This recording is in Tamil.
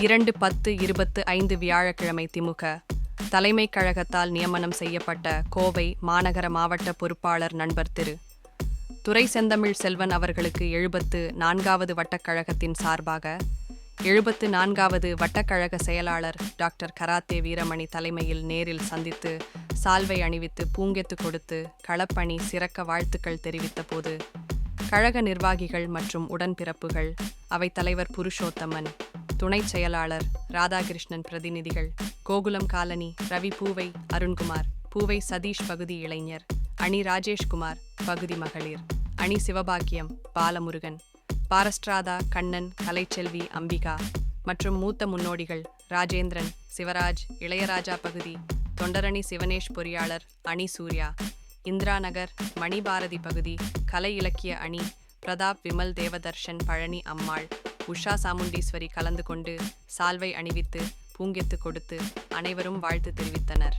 இரண்டு பத்து இருபத்து ஐந்து வியாழக்கிழமை திமுக. தலைமை கழகத்தால் நியமனம் செய்யப்பட்ட கோவை மாநகர மாவட்ட பொறுப்பாளர் நண்பர் திரு. துறை செந்தமிழ் செல்வன் அவர்களுக்கு எழுபத்து நான்காவது வட்டக்கழகத்தின் சார்பாக எழுபத்து நான்காவது வட்டக்கழக செயலாளர் டாக்டர் கராத்தே வீரமணி தலைமையில் நேரில் சந்தித்து சால்வை அணிவித்து பூங்கெத்து கொடுத்து களப்பணி சிறக்க வாழ்த்துக்கள் தெரிவித்த போது கழக நிர்வாகிகள் மற்றும் உடன்பிறப்புகள் அவைத்தலைவர் புருஷோத்தமன் துணைச் செயலாளர் ராதாகிருஷ்ணன் பிரதிநிதிகள் கோகுலம் காலனி ரவி பூவை அருண்குமார் பூவை சதீஷ் பகுதி இளைஞர் அணி ராஜேஷ்குமார் பகுதி மகளிர் அணி சிவபாக்கியம் பாலமுருகன் பாரஸ்ட்ராதா கண்ணன் கலைச்செல்வி அம்பிகா மற்றும் மூத்த முன்னோடிகள் ராஜேந்திரன் சிவராஜ் இளையராஜா பகுதி தொண்டரணி சிவனேஷ் பொறியாளர் அணி சூர்யா இந்திரா நகர் மணிபாரதி பகுதி கலை இலக்கிய அணி பிரதாப் விமல் தேவதர்ஷன் பழனி அம்மாள் உஷா சாமுண்டீஸ்வரி கலந்து கொண்டு சால்வை அணிவித்து பூங்கெத்து கொடுத்து அனைவரும் வாழ்த்து தெரிவித்தனர்.